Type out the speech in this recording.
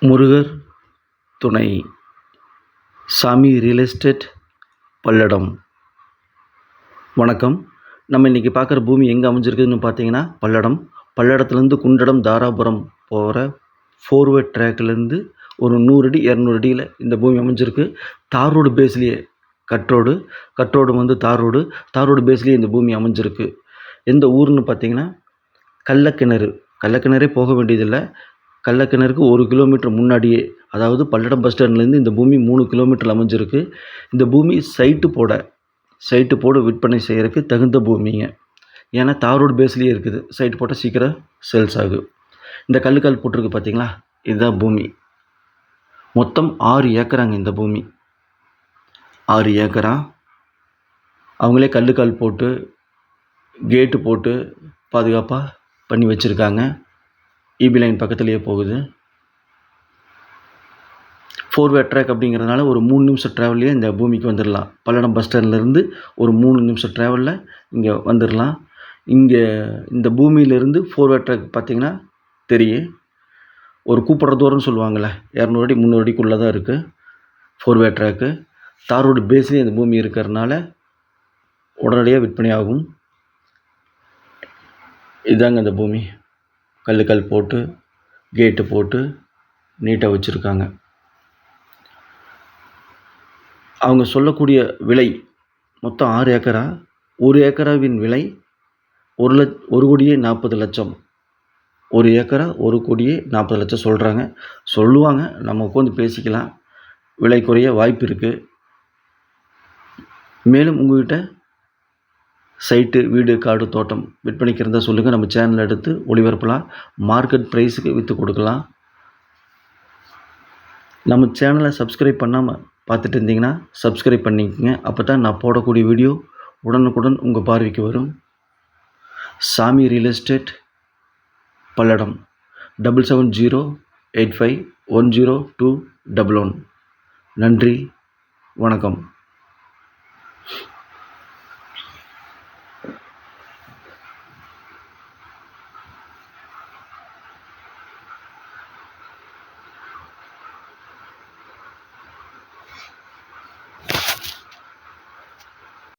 முருகர் துணை. சாமி real estate Palladam. வணக்கம். நம்ம இன்றைக்கி பார்க்குற பூமி எங்கே அமைஞ்சிருக்குதுன்னு பார்த்தீங்கன்னா பல்லடம். பல்லடத்துலேருந்து குண்டடம் தாராபுரம் போகிற ஃபோர்வே ட்ராக்லேருந்து ஒரு நூறு அடி இரநூறு அடியில் இந்த பூமி அமைஞ்சிருக்கு. தார் ரோடு பேஸ்லேயே கட்ரோடு கட்ரோடு வந்து தார் ரோடு. தார் ரோடு பேஸ்லேயே இந்த பூமி அமைஞ்சிருக்கு. எந்த ஊர்னு பார்த்தீங்கன்னா கள்ளக்கிணறு. கள்ளக்கிணறே போக வேண்டியதில்லை. கள்ளக்கிணறுக்கு ஒரு கிலோமீட்டர் முன்னாடியே அதாவது பல்லடம் பஸ் ஸ்டாண்ட்லேருந்து இந்த பூமி மூணு கிலோமீட்டர் அமைஞ்சிருக்கு. இந்த பூமி சைட்டு போட சைட்டு போட விற்பனை செய்கிறதுக்கு தகுந்த பூமிங்க. ஏன்னா தார் ரோடு பேஸ்லேயே இருக்குது. சைட்டு போட்டால் சீக்கிரம் சேல்ஸ் ஆகும் இந்த கல்லுக்கால் போட்டிருக்கு பார்த்தீங்களா இதுதான் பூமி. மொத்தம் ஆறு ஏக்கராங்க இந்த பூமி. ஆறு ஏக்கரா? அவங்களே கல்லுக்கால் போட்டு கேட்டு போட்டு பாதுகாப்பாக பண்ணி வச்சுருக்காங்க. இபி லைன் பக்கத்துலேயே போகுது. ஃபோர் வே ட்ராக் அப்படிங்கிறதுனால ஒரு மூணு நிமிஷம் ட்ராவல்லையே இந்த பூமிக்கு வந்துடலாம் பல்லடம் பஸ் ஸ்டாண்ட்லேருந்து ஒரு மூணு நிமிஷம் ட்ராவலில் இங்கே வந்துடலாம் இங்கே இந்த பூமியிலேருந்து ஃபோர் வே ட்ராக் பார்த்திங்கன்னா தெரியும். ஒரு கூப்பிட்ற தூரம்னு சொல்லுவாங்கள்ல இரநூறு அடி முந்நூறு அடிக்குள்ளே தான் இருக்குது ஃபோர் வே ட்ராக்கு தார் ரோடு பேஸ்லேயே இந்த பூமி இருக்கிறதுனால உடனடியாக விற்பனை ஆகும். இதாங்க இந்த பூமி. கல் கல் போட்டு கேட்டு போட்டு நீட்டாக வச்சுருக்காங்க. அவங்க சொல்லக்கூடிய விலை மொத்தம் ஆறு ஏக்கரா? ஒரு ஏக்கராவின் விலை ஒரு லட்ச ஒரு கோடியே நாற்பது லட்சம். ஒரு ஏக்கரா ஒரு கோடியே நாற்பது லட்சம் சொல்கிறாங்க சொல்லுவாங்க நம்ம உட்காந்து பேசிக்கலாம். விலை குறைய வாய்ப்பு இருக்குது மேலும் உங்கள்கிட்ட சைட்டு வீடு காடு தோட்டம் விற்பனைக்கு இருந்தால் சொல்லுங்கள் நம்ம சேனல் எடுத்து ஒளிபரப்பலாம். மார்க்கெட் ப்ரைஸுக்கு விற்று கொடுக்கலாம். நம்ம சேனலை சப்ஸ்கிரைப் பண்ணாமல் பார்த்துட்டு இருந்தீங்கன்னா சப்ஸ்கிரைப் பண்ணிக்கோங்க. அப்போ தான் நான் போடக்கூடிய வீடியோ உடனுக்குடன் உங்கள் பார்வைக்கு வரும். Sami real estate Palladam. Double seven zero eight five one zero two double one நன்றி. வணக்கம்.